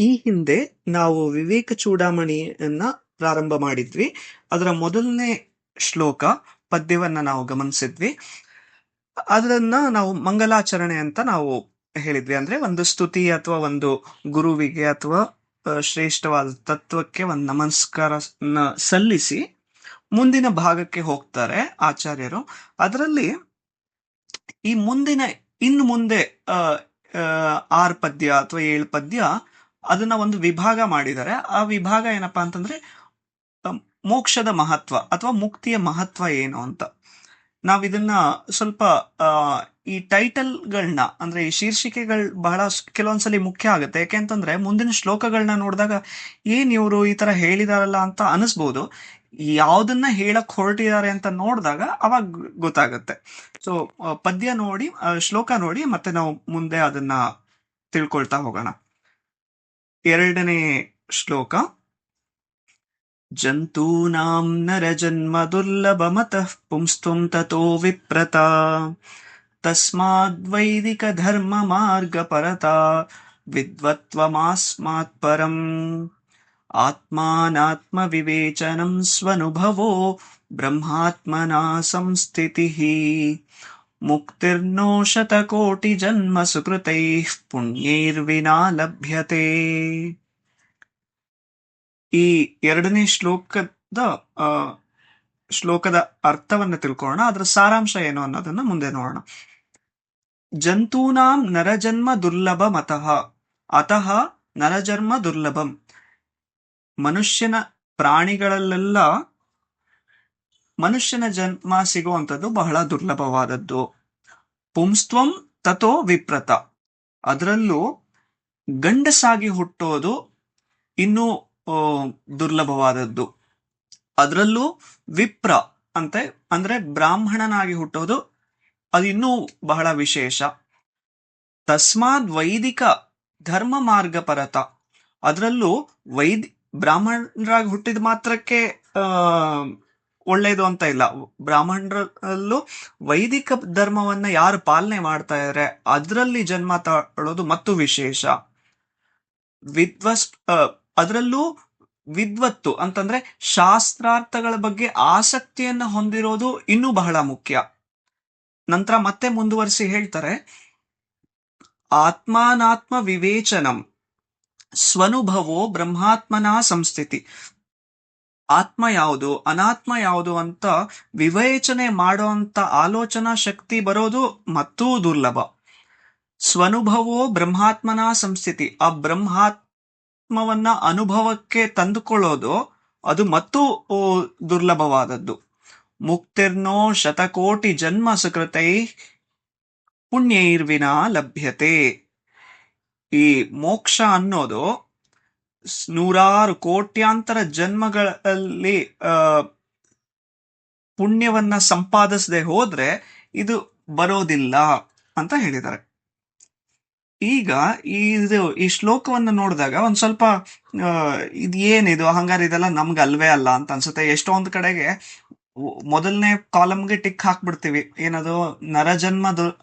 ಈ ಹಿಂದೆ ನಾವು ವಿವೇಕ ಚೂಡಾಮಣಿಯನ್ನ ಪ್ರಾರಂಭ ಮಾಡಿದ್ವಿ. ಅದರ ಮೊದಲನೇ ಶ್ಲೋಕ ಪದ್ಯವನ್ನ ನಾವು ಗಮನಿಸಿದ್ವಿ. ಅದನ್ನ ನಾವು ಮಂಗಲಾಚರಣೆ ಅಂತ ನಾವು ಹೇಳಿದ್ವಿ. ಅಂದ್ರೆ ಒಂದು ಸ್ತುತಿ ಅಥವಾ ಒಂದು ಗುರುವಿಗೆ ಅಥವಾ ಶ್ರೇಷ್ಠವಾದ ತತ್ವಕ್ಕೆ ಒಂದು ನಮಸ್ಕಾರ ಸಲ್ಲಿಸಿ ಮುಂದಿನ ಭಾಗಕ್ಕೆ ಹೋಗ್ತಾರೆ ಆಚಾರ್ಯರು. ಅದರಲ್ಲಿ ಈ ಮುಂದಿನ, ಇನ್ನು ಮುಂದೆ ಆರ್ ಪದ್ಯ ಅಥವಾ ಏಳು ಪದ್ಯ ಅದನ್ನ ಒಂದು ವಿಭಾಗ ಮಾಡಿದ್ದಾರೆ ಆ ವಿಭಾಗ ಏನಪ್ಪ ಅಂತಂದ್ರೆ ಮೋಕ್ಷದ ಮಹತ್ವ ಅಥವಾ ಮುಕ್ತಿಯ ಮಹತ್ವ ಏನು ಅಂತ. ನಾವು ಇದನ್ನ ಸ್ವಲ್ಪ ಈ ಟೈಟಲ್ಗಳನ್ನ ಅಂದ್ರೆ ಈ ಶೀರ್ಷಿಕೆಗಳು ಬಹಳ ಕೆಲವೊಂದ್ಸಲಿ ಮುಖ್ಯ ಆಗುತ್ತೆ. ಯಾಕೆಂತಂದ್ರೆ ಮುಂದಿನ ಶ್ಲೋಕಗಳನ್ನ ನೋಡಿದಾಗ ಏನ್ ಇವರು ಈ ತರ ಹೇಳಿದಾರಲ್ಲ ಅಂತ ಅನಿಸ್ಬೋದು. ಯಾವ್ದನ್ನ ಹೇಳಕ್ ಹೊರಟಿದ್ದಾರೆ ಅಂತ ನೋಡಿದಾಗ ಅವಾಗ ಗೊತ್ತಾಗುತ್ತೆ. ಸೊ ಪದ್ಯ ನೋಡಿ ಶ್ಲೋಕ ನೋಡಿ ಮತ್ತೆ ನಾವು ಮುಂದೆ ಅದನ್ನ ತಿಳ್ಕೊಳ್ತಾ ಹೋಗೋಣ. ಎರಡನೇ ಶ್ಲೋಕ ಜಂತೂನಾಂ ನರಜನ್ಮ ದುರ್ಲಭಮತಃ ಪುಂಸ್ತ್ವಂ ತತೋ ವಿಪ್ರತ ತಸ್ಮಾದ್ವೈದಿಕ ಧರ್ಮ ಮಾರ್ಗ ಪರತಾ ವಿದ್ವತ್ವಮಾಸ್ಮಾತ್ ಶತಕೋಟಿ ಜನ್ಮ ಸುಕೃತೈ ಪುಣ್ಯೈರ್ವಿನಾ ಲಭ್ಯತೆ ಈ ಎರಡನೇ ಶ್ಲೋಕದ ಶ್ಲೋಕದ ಅರ್ಥವನ್ನ ತಿಳ್ಕೊಳ್ಳೋಣ. ಅದರ ಸಾರಾಂಶ ಏನು ಅನ್ನೋದನ್ನ ಮುಂದೆ ನೋಡೋಣ. ಜಂತೂನಾಂ ನರಜನ್ಮ ದುರ್ಲಭ ಮತಃ ಅತಃ ನರಜನ್ಮ ದುರ್ಲಭಂ. ಮನುಷ್ಯನ ಪ್ರಾಣಿಗಳಲ್ಲೆಲ್ಲ ಮನುಷ್ಯನ ಜನ್ಮ ಸಿಗುವಂಥದ್ದು ಬಹಳ ದುರ್ಲಭವಾದದ್ದು. ಪುಂಸ್ತ್ವಂ ತಥೋ ವಿಪ್ರತ. ಅದರಲ್ಲೂ ಗಂಡಸಾಗಿ ಹುಟ್ಟೋದು ಇನ್ನೂ ದುರ್ಲಭವಾದದ್ದು. ಅದರಲ್ಲೂ ವಿಪ್ರ ಅಂತ, ಅಂದ್ರೆ ಬ್ರಾಹ್ಮಣನಾಗಿ ಹುಟ್ಟೋದು ಅದಿನ್ನೂ ಬಹಳ ವಿಶೇಷ. ತಸ್ಮಾದ್ ವೈದಿಕ ಧರ್ಮ ಮಾರ್ಗ ಪರತ. ಅದರಲ್ಲೂ ವೈದ್, ಬ್ರಾಹ್ಮಣರಾಗಿ ಹುಟ್ಟಿದ ಮಾತ್ರಕ್ಕೆ ಒಳ್ಳೇದು ಅಂತ ಇಲ್ಲ. ಬ್ರಾಹ್ಮಣರಲ್ಲೂ ವೈದಿಕ ಧರ್ಮವನ್ನ ಯಾರು ಪಾಲನೆ ಮಾಡ್ತಾ ಇದ್ರೆ ಅದರಲ್ಲಿ ಜನ್ಮ ತಾಳೋದು ಮತ್ತು ವಿಶೇಷ. ವಿದ್ವಸ್ ಅದರಲ್ಲೂ ವಿದ್ವತ್ತು ಅಂತಂದ್ರೆ ಶಾಸ್ತ್ರಾರ್ಥಗಳ ಬಗ್ಗೆ ಆಸಕ್ತಿಯನ್ನ ಹೊಂದಿರೋದು ಇನ್ನೂ ಬಹಳ ಮುಖ್ಯ. ನಂತರ ಮತ್ತೆ ಮುಂದುವರಿಸಿ ಹೇಳ್ತಾರೆ, ಆತ್ಮಾನಾತ್ಮ ವಿವೇಚನಂ, ಸ್ವನುಭವೋ ಬ್ರಹ್ಮಾತ್ಮನ ಸಂಸ್ಥಿತಿ. ಆತ್ಮ ಯಾವುದು, ಅನಾತ್ಮ ಯಾವುದು ಅಂತ ವಿವೇಚನೆ ಮಾಡುವಂತ ಆಲೋಚನಾ ಶಕ್ತಿ ಬರೋದು ಮತ್ತೂ ದುರ್ಲಭ. ಸ್ವನುಭವೋ ಬ್ರಹ್ಮಾತ್ಮನ ಸಂಸ್ಥಿತಿ. ಆ ಬ್ರಹ್ಮಾತ್ಮವನ್ನ ಅನುಭವಕ್ಕೆ ತಂದುಕೊಳ್ಳೋದು ಅದು ಮತ್ತೂ ದುರ್ಲಭವಾದದ್ದು. ಮುಕ್ತಿರ್ನೋ ಶತಕೋಟಿ ಜನ್ಮ ಸುಕೃತೈ ಪುಣ್ಯೈರ್ವಿನ ಲಭ್ಯತೆ. ಈ ಮೋಕ್ಷ ಅನ್ನೋದು ನೂರಾರು ಕೋಟ್ಯಾಂತರ ಜನ್ಮಗಳಲ್ಲಿ ಪುಣ್ಯವನ್ನ ಸಂಪಾದಿಸದೆ ಹೋದ್ರೆ ಇದು ಬರೋದಿಲ್ಲ ಅಂತ ಹೇಳಿದ್ದಾರೆ. ಈಗ ಇದು ಈ ಶ್ಲೋಕವನ್ನು ನೋಡಿದಾಗ ಒಂದ್ ಸ್ವಲ್ಪ ಇದು ಏನಿದು ಹಂಗಾರೆ ಇದೆಲ್ಲ ನಮ್ಗೆ ಅಲ್ವೇ ಅಲ್ಲ ಅಂತ ಅನ್ಸುತ್ತೆ. ಎಷ್ಟೊಂದ್ ಕಡೆಗೆ ಮೊದಲನೇ ಕಾಲಮ್ಗೆ ಟಿಕ್ ಹಾಕ್ಬಿಡ್ತೀವಿ. ಏನದು? ನರ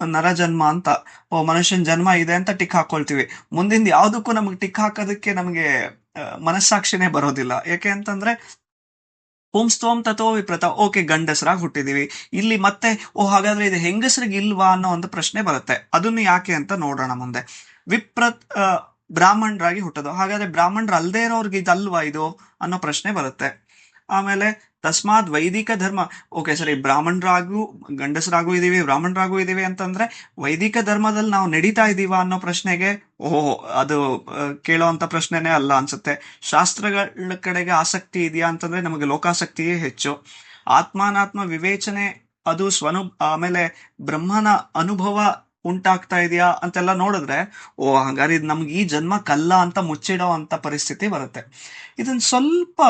ನರಜನ್ಮ ಅಂತ. ಓ, ಮನುಷ್ಯನ ಜನ್ಮ ಇದೆ ಅಂತ ಟಿಕ್ ಹಾಕೊಳ್ತೀವಿ. ಮುಂದಿನ ಯಾವ್ದಕ್ಕೂ ನಮ್ಗೆ ಟಿಕ್ ಹಾಕೋದಕ್ಕೆ ನಮಗೆ ಮನಸ್ಸಾಕ್ಷಿನೇ ಬರೋದಿಲ್ಲ. ಯಾಕೆ ಅಂತಂದ್ರೆ ಪುಂಸ್ತ್ವಂ ತಥೋ ವಿಪ್ರತ. ಓಕೆ, ಗಂಡಸರಾಗಿ ಹುಟ್ಟಿದೀವಿ. ಇಲ್ಲಿ ಮತ್ತೆ, ಓ, ಹಾಗಾದ್ರೆ ಇದು ಹೆಂಗಸರಿಗೆ ಇಲ್ವಾ ಅನ್ನೋ ಒಂದು ಪ್ರಶ್ನೆ ಬರುತ್ತೆ. ಅದನ್ನು ಯಾಕೆ ಅಂತ ನೋಡೋಣ ಮುಂದೆ. ವಿಪ್ರತ್ ಬ್ರಾಹ್ಮಣರಾಗಿ ಹುಟ್ಟೋದು. ಹಾಗಾದ್ರೆ ಬ್ರಾಹ್ಮಣರು ಅಲ್ಲದೆ ಇರೋರ್ಗೆ ಇದಲ್ವಾ ಇದು ಅನ್ನೋ ಪ್ರಶ್ನೆ ಬರುತ್ತೆ. ಆಮೇಲೆ ತಸ್ಮಾತ್ ವೈದಿಕ ಧರ್ಮ. ಓಕೆ ಸರಿ ಬ್ರಾಹ್ಮಣರಾಗೂ, ಗಂಡಸರಾಗೂ ಇದ್ದೀವಿ, ಬ್ರಾಹ್ಮಣರಾಗೂ ಇದ್ದೀವಿ ಅಂತಂದ್ರೆ ವೈದಿಕ ಧರ್ಮದಲ್ಲಿ ನಾವು ನಡೀತಾ ಇದ್ದೀವ ಅನ್ನೋ ಪ್ರಶ್ನೆಗೆ, ಓಹೋ, ಅದು ಕೇಳೋವಂಥ ಪ್ರಶ್ನೆನೇ ಅಲ್ಲ ಅನ್ಸುತ್ತೆ. ಶಾಸ್ತ್ರಗಳ ಕಡೆಗೆ ಆಸಕ್ತಿ ಇದೆಯಾ ಅಂತಂದ್ರೆ ನಮಗೆ ಲೋಕಾಸಕ್ತಿಯೇ ಹೆಚ್ಚು. ಆತ್ಮಾನಾತ್ಮ ವಿವೇಚನೆ, ಅದು ಸ್ವನು, ಆಮೇಲೆ ಬ್ರಹ್ಮನ ಅನುಭವ ಉಂಟಾಗ್ತಾ ಇದೆಯಾ ಅಂತೆಲ್ಲ ನೋಡಿದ್ರೆ ಓ ಹಂಗಾರೆ ಇದು ನಮ್ಗೆ ಈ ಕಲ್ಲ ಅಂತ ಮುಚ್ಚಿಡೋ ಅಂತ ಪರಿಸ್ಥಿತಿ ಬರುತ್ತೆ. ಇದನ್ನ ಸ್ವಲ್ಪ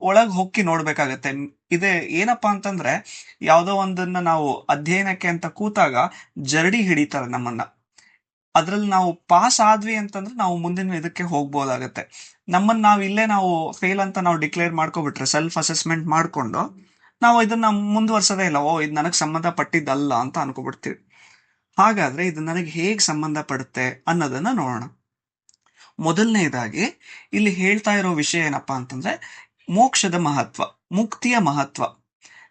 ಒಳಗ್ ಹೊಕ್ಕಿ ನೋಡ್ಬೇಕಾಗತ್ತೆ. ಇದೆ ಏನಪ್ಪಾ ಅಂತಂದ್ರೆ, ಯಾವುದೋ ಒಂದನ್ನ ನಾವು ಅಧ್ಯಯನಕ್ಕೆ ಅಂತ ಕೂತಾಗ ಜರಡಿ ಹಿಡಿತಾರೆ ನಮ್ಮನ್ನ. ಅದ್ರಲ್ಲಿ ನಾವು ಪಾಸ್ ಆದ್ವಿ ಅಂತಂದ್ರೆ ನಾವು ಮುಂದಿನ ಇದಕ್ಕೆ ಹೋಗ್ಬೋದಾಗತ್ತೆ. ನಮ್ಮನ್ನ ನಾವು ಇಲ್ಲೇ ನಾವು ಫೇಲ್ ಅಂತ ನಾವು ಡಿಕ್ಲೇರ್ ಮಾಡ್ಕೊಬಿಟ್ರೆ ಸೆಲ್ಫ್ ಅಸೆಸ್ಮೆಂಟ್ ಮಾಡ್ಕೊಂಡು, ನಾವು ಇದನ್ನ ಮುಂದುವರ್ಸೋದೇ ಇಲ್ಲ, ಓ, ಇದು ನನಗೆ ಸಂಬಂಧಪಟ್ಟಿದ್ದಲ್ಲ ಅಂತ ಅನ್ಕೊಬಿಡ್ತೀವಿ. ಹಾಗಾದ್ರೆ ಇದು ನನಗೆ ಹೇಗೆ ಸಂಬಂಧ ಪಡುತ್ತೆ ಅನ್ನೋದನ್ನ ನೋಡೋಣ. ಮೊದಲನೇದಾಗಿ, ಇಲ್ಲಿ ಹೇಳ್ತಾ ಇರೋ ವಿಷಯ ಏನಪ್ಪಾ ಅಂತಂದ್ರೆ ಮೋಕ್ಷದ ಮಹತ್ವ, ಮುಕ್ತಿಯ ಮಹತ್ವ.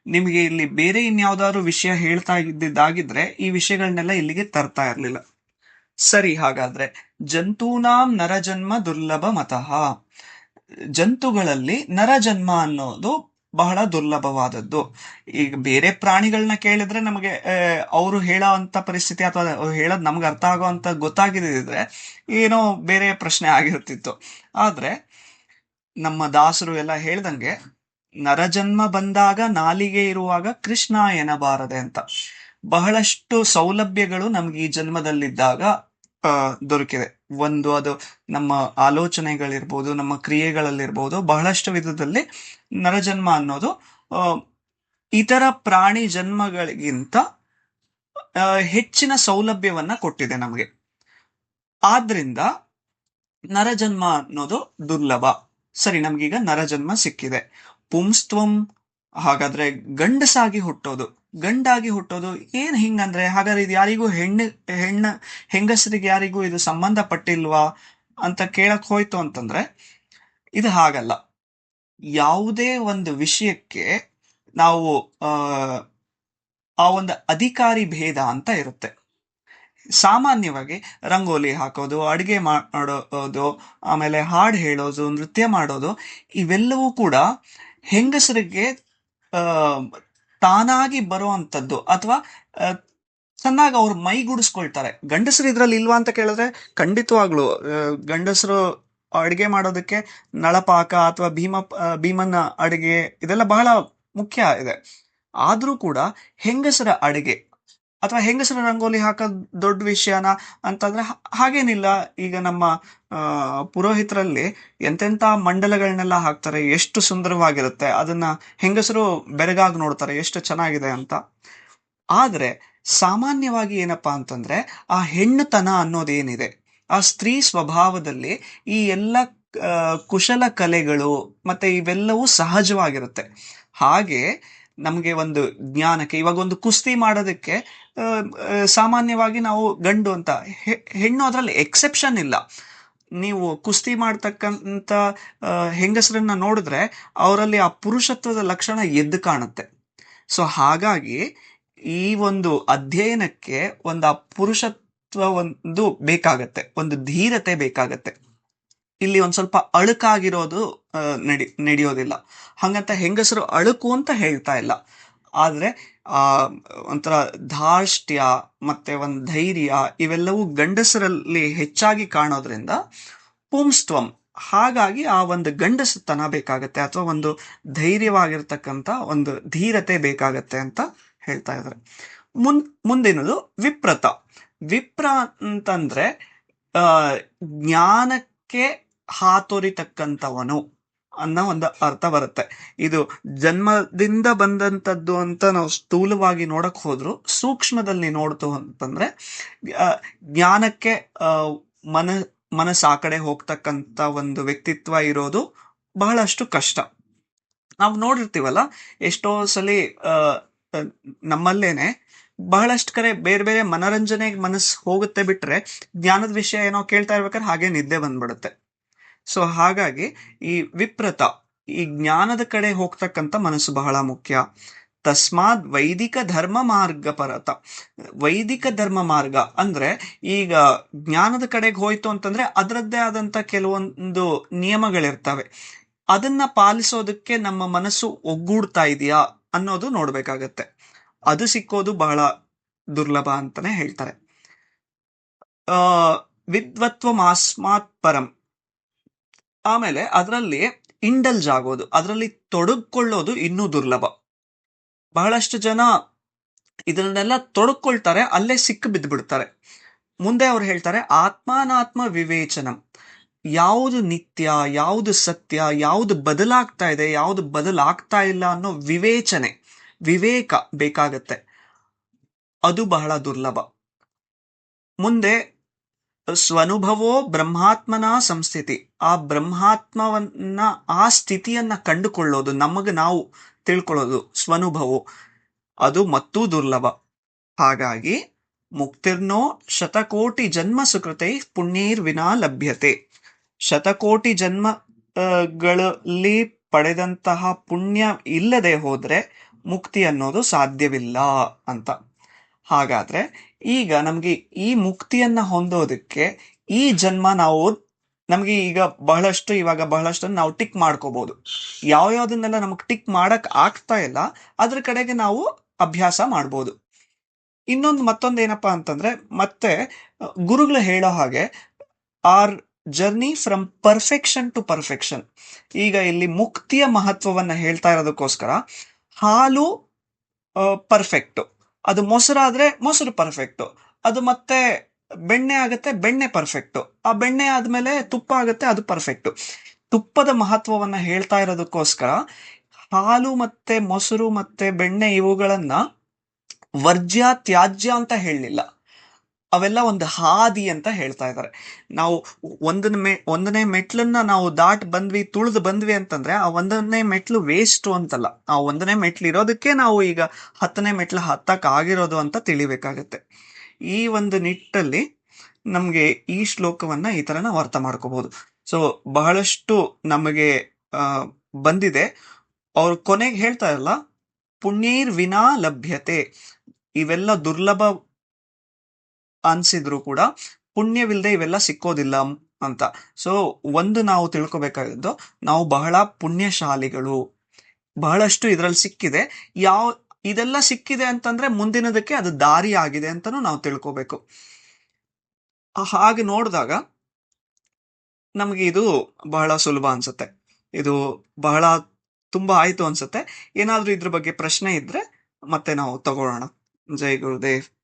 ನಿಮಗೆ ಇಲ್ಲಿ ಬೇರೆ ಇನ್ಯಾವುದಾದ್ರು ವಿಷಯ ಹೇಳ್ತಾ ಇದ್ದಿದ್ದಾಗಿದ್ರೆ ಈ ವಿಷಯಗಳನ್ನೆಲ್ಲ ಇಲ್ಲಿಗೆ ತರ್ತಾ ಇರಲಿಲ್ಲ. ಸರಿ, ಹಾಗಾದ್ರೆ ಜಂತೂನಾಂ ನರಜನ್ಮ ದುರ್ಲಭ ಮತಃ. ಜಂತುಗಳಲ್ಲಿ ನರಜನ್ಮ ಅನ್ನೋದು ಬಹಳ ದುರ್ಲಭವಾದದ್ದು. ಈಗ ಬೇರೆ ಪ್ರಾಣಿಗಳನ್ನ ಕೇಳಿದ್ರೆ ನಮಗೆ ಅವರು ಹೇಳೋ ಪರಿಸ್ಥಿತಿ ಅಥವಾ ಹೇಳೋದು ನಮ್ಗೆ ಅರ್ಥ ಆಗೋ ಅಂತ ಗೊತ್ತಾಗಿದ್ದಿದ್ರೆ ಏನೋ ಬೇರೆ ಪ್ರಶ್ನೆ ಆಗಿರ್ತಿತ್ತು. ಆದ್ರೆ ನಮ್ಮ ದಾಸರು ಎಲ್ಲ ಹೇಳ್ದಂಗೆ, ನರಜನ್ಮ ಬಂದಾಗ ನಾಲಿಗೆ ಇರುವಾಗ ಕೃಷ್ಣ ಎನಬಾರದೆ ಅಂತ. ಬಹಳಷ್ಟು ಸೌಲಭ್ಯಗಳು ನಮ್ಗೆ ಈ ಜನ್ಮದಲ್ಲಿದ್ದಾಗ ದೊರಕಿದೆ. ಒಂದು ಅದು ನಮ್ಮ ಆಲೋಚನೆಗಳಿರ್ಬೋದು, ನಮ್ಮ ಕ್ರಿಯೆಗಳಲ್ಲಿರ್ಬೋದು, ಬಹಳಷ್ಟು ವಿಧದಲ್ಲಿ ನರಜನ್ಮ ಅನ್ನೋದು ಇತರ ಪ್ರಾಣಿ ಜನ್ಮಗಳಿಗಿಂತ ಹೆಚ್ಚಿನ ಸೌಲಭ್ಯವನ್ನ ಕೊಟ್ಟಿದೆ ನಮಗೆ. ಆದ್ರಿಂದ ನರಜನ್ಮ ಅನ್ನೋದು ದುರ್ಲಭ. ಸರಿ, ನಮ್ಗೀಗ ನರಜನ್ಮ ಸಿಕ್ಕಿದೆ. ಪುಂಸ್ತ್ವಂ ಹಾಗಾದ್ರೆ ಗಂಡಸಾಗಿ ಹುಟ್ಟೋದು. ಗಂಡಾಗಿ ಹುಟ್ಟೋದು ಏನ್ ಹಿಂಗಂದ್ರೆ, ಹಾಗಾದ್ರೆ ಇದು ಯಾರಿಗೂ ಹೆಣ್ಣು, ಹೆಣ್ಣ, ಹೆಂಗಸರಿಗೆ ಯಾರಿಗೂ ಇದು ಸಂಬಂಧಪಟ್ಟಿಲ್ವಾ ಅಂತ ಕೇಳಕ್ ಹೋಯ್ತು ಅಂತಂದ್ರೆ, ಇದು ಹಾಗಲ್ಲ. ಯಾವುದೇ ಒಂದು ವಿಷಯಕ್ಕೆ ನಾವು ಆ ಒಂದು ಅಧಿಕಾರಿ ಭೇದ ಅಂತ ಇರುತ್ತೆ. ಸಾಮಾನ್ಯವಾಗಿ ರಂಗೋಲಿ ಹಾಕೋದು, ಅಡುಗೆ ಮಾಡೋದು, ಆಮೇಲೆ ಹಾಡು ಹೇಳೋದು, ನೃತ್ಯ ಮಾಡೋದು, ಇವೆಲ್ಲವೂ ಕೂಡ ಹೆಂಗಸರಿಗೆ ತಾನಾಗಿ ಬರುವಂಥದ್ದು ಅಥವಾ ಚೆನ್ನಾಗಿ ಅವ್ರು ಮೈಗೂಡಿಸ್ಕೊಳ್ತಾರೆ ಗಂಡಸರು ಇದರಲ್ಲಿ ಇಲ್ವಾ ಅಂತ ಕೇಳಿದ್ರೆ ಖಂಡಿತವಾಗ್ಲು ಗಂಡಸರು ಅಡುಗೆ ಮಾಡೋದಕ್ಕೆ ನಳಪಾಕ ಅಥವಾ ಭೀಮ ಭೀಮನ ಅಡುಗೆ ಇದೆಲ್ಲ ಬಹಳ ಮುಖ್ಯ ಇದೆ. ಆದರೂ ಕೂಡ ಹೆಂಗಸರ ಅಡಿಗೆ ಅಥವಾ ಹೆಂಗಸರ ರಂಗೋಲಿ ಹಾಕೋದ್ ದೊಡ್ಡ ವಿಷಯನ ಅಂತಂದ್ರೆ ಹಾಗೇನಿಲ್ಲ. ಈಗ ನಮ್ಮ ಪುರೋಹಿತರಲ್ಲಿ ಎಂತೆಂತ ಮಂಡಲಗಳನ್ನೆಲ್ಲ ಹಾಕ್ತಾರೆ, ಎಷ್ಟು ಸುಂದರವಾಗಿರುತ್ತೆ. ಅದನ್ನ ಹೆಂಗಸರು ಬೆರಗಾಗಿ ನೋಡ್ತಾರೆ, ಎಷ್ಟು ಚೆನ್ನಾಗಿದೆ ಅಂತ. ಆದ್ರೆ ಸಾಮಾನ್ಯವಾಗಿ ಏನಪ್ಪಾ ಅಂತಂದ್ರೆ ಆ ಹೆಣ್ಣುತನ ಅನ್ನೋದೇನಿದೆ? ಆ ಸ್ತ್ರೀ ಸ್ವಭಾವದಲ್ಲಿ ಈ ಎಲ್ಲ ಕುಶಲ ಕಲೆಗಳು ಮತ್ತೆ ಇವೆಲ್ಲವೂ ಸಹಜವಾಗಿರುತ್ತೆ. ಹಾಗೆ ನಮಗೆ ಒಂದು ಜ್ಞಾನಕ್ಕೆ, ಇವಾಗ ಒಂದು ಕುಸ್ತಿ ಮಾಡೋದಕ್ಕೆ ಸಾಮಾನ್ಯವಾಗಿ ನಾವು ಗಂಡು ಅಂತ ಹೆಣ್ಣು ಅದರಲ್ಲಿ ಎಕ್ಸೆಪ್ಷನ್ ಇಲ್ಲ. ನೀವು ಕುಸ್ತಿ ಮಾಡ್ತಕ್ಕಂಥ ಹೆಂಗಸರನ್ನ ನೋಡಿದ್ರೆ ಅವರಲ್ಲಿ ಆ ಪುರುಷತ್ವದ ಲಕ್ಷಣ ಎದ್ದು ಕಾಣುತ್ತೆ. ಸೊ ಹಾಗಾಗಿ ಈ ಒಂದು ಅಧ್ಯಯನಕ್ಕೆ ಒಂದು ಆ ಪುರುಷತ್ವ ಒಂದು ಬೇಕಾಗತ್ತೆ, ಒಂದು ಧೀರತೆ ಬೇಕಾಗತ್ತೆ. ಇಲ್ಲಿ ಒಂದು ಸ್ವಲ್ಪ ಅಳುಕಾಗಿರೋದು ನಡಿ, ನಡೆಯೋದಿಲ್ಲ. ಹಾಗಂತ ಹೆಂಗಸರು ಅಳುಕು ಅಂತ ಹೇಳ್ತಾ ಇಲ್ಲ. ಆದ್ರೆ ಒಂಥರ ಧಾರ್ಷ್ಟ್ಯ ಮತ್ತೆ ಒಂದು ಧೈರ್ಯ ಇವೆಲ್ಲವೂ ಗಂಡಸರಲ್ಲಿ ಹೆಚ್ಚಾಗಿ ಕಾಣೋದ್ರಿಂದ ಪುಂಸ್ತ್ವಂ, ಹಾಗಾಗಿ ಆ ಒಂದು ಗಂಡಸುತನ ಬೇಕಾಗತ್ತೆ ಅಥವಾ ಒಂದು ಧೈರ್ಯವಾಗಿರ್ತಕ್ಕಂಥ ಒಂದು ಧೀರತೆ ಬೇಕಾಗತ್ತೆ ಅಂತ ಹೇಳ್ತಾ ಇದ್ದಾರೆ. ಮುನ್, ಮುಂದಿನದು ವಿಪ್ರತ. ವಿಪ್ರ ಅಂತಂದ್ರೆ ಜ್ಞಾನಕ್ಕೆ ಹಾತೊರಿತಕ್ಕಂಥವನು ಅನ್ನೋ ಒಂದು ಅರ್ಥ ಬರುತ್ತೆ. ಇದು ಜನ್ಮದಿಂದ ಬಂದಂಥದ್ದು ಅಂತ ನಾವು ಸ್ಥೂಲವಾಗಿ ನೋಡಕ್ ಹೋದ್ರು, ಸೂಕ್ಷ್ಮದಲ್ಲಿ ನೋಡ್ತು ಅಂತಂದ್ರೆ ಜ್ಞಾನಕ್ಕೆ ಮನ, ಮನಸ್ಸು ಆ ಕಡೆ ಹೋಗ್ತಕ್ಕಂಥ ಒಂದು ವ್ಯಕ್ತಿತ್ವ ಇರೋದು ಬಹಳಷ್ಟು ಕಷ್ಟ. ನಾವು ನೋಡಿರ್ತೀವಲ್ಲ, ಎಷ್ಟೋ ಸಲಿ ನಮ್ಮಲ್ಲೇನೆ ಬಹಳಷ್ಟು ಕರೆ ಬೇರೆ ಬೇರೆ ಮನರಂಜನೆಗೆ ಮನಸ್ಸು ಹೋಗುತ್ತೆ ಬಿಟ್ರೆ, ಜ್ಞಾನದ ವಿಷಯ ಏನೋ ಕೇಳ್ತಾ ಇರ್ಬೇಕಾದ್ರೆ ಹಾಗೆ ನಿದ್ದೆ ಬಂದ್ಬಿಡುತ್ತೆ. ಸೊ ಹಾಗಾಗಿ ಈ ವಿಪ್ರತ, ಈ ಜ್ಞಾನದ ಕಡೆ ಹೋಗ್ತಕ್ಕಂಥ ಮನಸ್ಸು ಬಹಳ ಮುಖ್ಯ. ತಸ್ಮಾತ್ ವೈದಿಕ ಧರ್ಮ ಮಾರ್ಗ ಪರತ. ವೈದಿಕ ಧರ್ಮ ಮಾರ್ಗ ಅಂದ್ರೆ ಈಗ ಜ್ಞಾನದ ಕಡೆಗೆ ಹೋಯ್ತು ಅಂತಂದ್ರೆ ಅದರದ್ದೇ ಆದಂತ ಕೆಲವೊಂದು ನಿಯಮಗಳಿರ್ತವೆ. ಅದನ್ನ ಪಾಲಿಸೋದಕ್ಕೆ ನಮ್ಮ ಮನಸ್ಸು ಒಗ್ಗೂಡ್ತಾ ಇದೆಯಾ ಅನ್ನೋದು ನೋಡ್ಬೇಕಾಗತ್ತೆ. ಅದು ಸಿಕ್ಕೋದು ಬಹಳ ದುರ್ಲಭ ಅಂತಾನೆ ಹೇಳ್ತಾರೆ. ವಿದ್ವತ್ವ ಮಾಸ್ಮಾತ್ ಪರಂ. ಆಮೇಲೆ ಅದರಲ್ಲಿ ಇಂಡಲ್ಜ್ ಆಗೋದು, ಅದರಲ್ಲಿ ತೊಡಗಿಕೊಳ್ಳೋದು ಇನ್ನೂ ದುರ್ಲಭ. ಬಹಳಷ್ಟು ಜನ ಇದನ್ನೆಲ್ಲ ತೊಡಕೊಳ್ತಾರೆ ಅಲ್ಲೇ ಸಿಕ್ಕ ಬಿದ್ದು ಬಿಡ್ತಾರೆ ಮುಂದೆ ಅವ್ರು ಹೇಳ್ತಾರೆ, ಆತ್ಮಾನಾತ್ಮ ವಿವೇಚನಂ. ಯಾವುದು ನಿತ್ಯ, ಯಾವುದು ಸತ್ಯ, ಯಾವುದು ಬದಲಾಗ್ತಾ ಇದೆ, ಯಾವುದು ಬದಲಾಗ್ತಾ ಇಲ್ಲ ಅನ್ನೋ ವಿವೇಚನೆ, ವಿವೇಕ ಬೇಕಾಗತ್ತೆ. ಅದು ಬಹಳ ದುರ್ಲಭ. ಮುಂದೆ ಸ್ವನುಭವೋ ಬ್ರಹ್ಮಾತ್ಮನ ಸಂಸ್ಥಿತಿ. ಆ ಬ್ರಹ್ಮಾತ್ಮವನ್ನ, ಆ ಸ್ಥಿತಿಯನ್ನ ಕಂಡುಕೊಳ್ಳೋದು, ನಮಗೆ ನಾವು ತಿಳ್ಕೊಳ್ಳೋದು ಸ್ವನುಭವೋ. ಅದು ಮತ್ತೂ ದುರ್ಲಭ. ಹಾಗಾಗಿ ಮುಕ್ತಿರ್ನೋ ಶತಕೋಟಿ ಜನ್ಮ ಸುಕೃತೈ ಪುಣ್ಯೈರ್ ವಿನಾ ಲಭ್ಯತೆ. ಶತಕೋಟಿ ಜನ್ಮಗಳಲ್ಲಿ ಪಡೆದಂತಹ ಪುಣ್ಯ ಇಲ್ಲದೆ ಹೋದ್ರೆ ಮುಕ್ತಿ ಅನ್ನೋದು ಸಾಧ್ಯವಿಲ್ಲ ಅಂತ. ಹಾಗಾದ್ರೆ ಈಗ ನಮ್ಗೆ ಈ ಮುಕ್ತಿಯನ್ನ ಹೊಂದೋದಕ್ಕೆ ಈ ಜನ್ಮ ನಾವು ನಮ್ಗೆ ಈಗ ಬಹಳಷ್ಟು ಇವಾಗ ಬಹಳಷ್ಟು ನಾವು ಟಿಕ್ ಮಾಡ್ಕೋಬಹುದು ಯಾವ ಯಾವ್ದನ್ನೆಲ್ಲ ನಮಗ್ ಟಿಕ್ ಮಾಡಕ್ ಆಗ್ತಾ ಇಲ್ಲ, ಅದ್ರ ಕಡೆಗೆ ನಾವು ಅಭ್ಯಾಸ ಮಾಡ್ಬೋದು. ಇನ್ನೊಂದು ಮತ್ತೊಂದು ಏನಪ್ಪಾ ಅಂತಂದ್ರೆ, ಮತ್ತೆ ಗುರುಗಳು ಹೇಳೋ ಹಾಗೆ, our journey from perfection to perfection. ಈಗ ಇಲ್ಲಿ ಮುಕ್ತಿಯ ಮಹತ್ವವನ್ನ ಹೇಳ್ತಾ ಇರೋದಕ್ಕೋಸ್ಕರ ಹಾಲು ಪರ್ಫೆಕ್ಟ್. ಅದು ಮೊಸರಾದ್ರೆ ಮೊಸರು ಪರ್ಫೆಕ್ಟ್ ಅದು ಮತ್ತೆ ಬೆಣ್ಣೆ ಆಗುತ್ತೆ ಬೆಣ್ಣೆ ಪರ್ಫೆಕ್ಟ್ ಆ ಬೆಣ್ಣೆ ಆದ್ಮೇಲೆ ತುಪ್ಪ ಆಗುತ್ತೆ ಅದು ಪರ್ಫೆಕ್ಟ್ ತುಪ್ಪದ ಮಹತ್ವವನ್ನ ಹೇಳ್ತಾ ಇರೋದಕ್ಕೋಸ್ಕರ ಹಾಲು ಮತ್ತೆ ಮೊಸರು ಮತ್ತೆ ಬೆಣ್ಣೆ ಇವುಗಳನ್ನ ವರ್ಜ್ಯ ತ್ಯಾಜ್ಯ ಅಂತ ಹೇಳಲಿಲ್ಲ. ಅವೆಲ್ಲ ಒಂದು ಹಾದಿ ಅಂತ ಹೇಳ್ತಾ ಇದ್ದಾರೆ. ನಾವು ಒಂದನ್ನ ಮೆ, ಒಂದನೇ ಮೆಟ್ಲನ್ನ ನಾವು ದಾಟ್ ಬಂದ್ವಿ, ತುಳಿದು ಬಂದ್ವಿ ಅಂತಂದ್ರೆ ಆ ಒಂದನೇ ಮೆಟ್ಲು ವೇಸ್ಟ್ ಅಂತಲ್ಲ. ಆ ಒಂದನೇ ಮೆಟ್ಲು ಇರೋದಕ್ಕೆ ನಾವು ಈಗ ಹತ್ತನೇ ಮೆಟ್ಲು ಹತ್ತಕ್ ಆಗಿರೋದು ಅಂತ ತಿಳಿಬೇಕಾಗತ್ತೆ. ಈ ಒಂದು ನಿಟ್ಟಲ್ಲಿ ನಮ್ಗೆ ಈ ಶ್ಲೋಕವನ್ನ ಈ ತರ ನಾವು ಅರ್ಥ ಮಾಡ್ಕೋಬಹುದು ಸೊ ಬಹಳಷ್ಟು ನಮಗೆ ಬಂದಿದೆ. ಅವ್ರು ಕೊನೆಗೆ ಹೇಳ್ತಾ ಇರಲ್ಲ, ಪುಣ್ಯೀರ್ ವಿನಾ ಲಭ್ಯತೆ. ಇವೆಲ್ಲ ದುರ್ಲಭ ಅನ್ಸಿದ್ರು ಕೂಡ ಪುಣ್ಯವಿಲ್ಲದೆ ಇವೆಲ್ಲ ಸಿಕ್ಕೋದಿಲ್ಲ ಅಂತ. ಸೊ ಒಂದು ನಾವು ತಿಳ್ಕೊಬೇಕಾಗಿದ್ದು, ನಾವು ಬಹಳ ಪುಣ್ಯಶಾಲಿಗಳು. ಬಹಳಷ್ಟು ಇದ್ರಲ್ಲಿ ಸಿಕ್ಕಿದೆ. ಯಾವ, ಇದೆಲ್ಲ ಸಿಕ್ಕಿದೆ ಅಂತಂದ್ರೆ ಮುಂದಿನದಕ್ಕೆ ಅದು ದಾರಿ ಆಗಿದೆ ಅಂತಾನು ನಾವು ತಿಳ್ಕೊಬೇಕು. ಹಾಗೆ ನೋಡಿದಾಗ ನಮಗೆ ಇದು ಬಹಳ ಸುಲಭ ಅನ್ಸುತ್ತೆ. ಇದು ಬಹಳ ತುಂಬಾ ಆಯ್ತು ಅನ್ಸುತ್ತೆ. ಏನಾದರೂ ಇದ್ರ ಬಗ್ಗೆ ಪ್ರಶ್ನೆ ಇದ್ರೆ ಮತ್ತೆ ನಾವು ತಗೊಳ್ಳೋಣ. ಜೈ ಗುರುದೇವ್.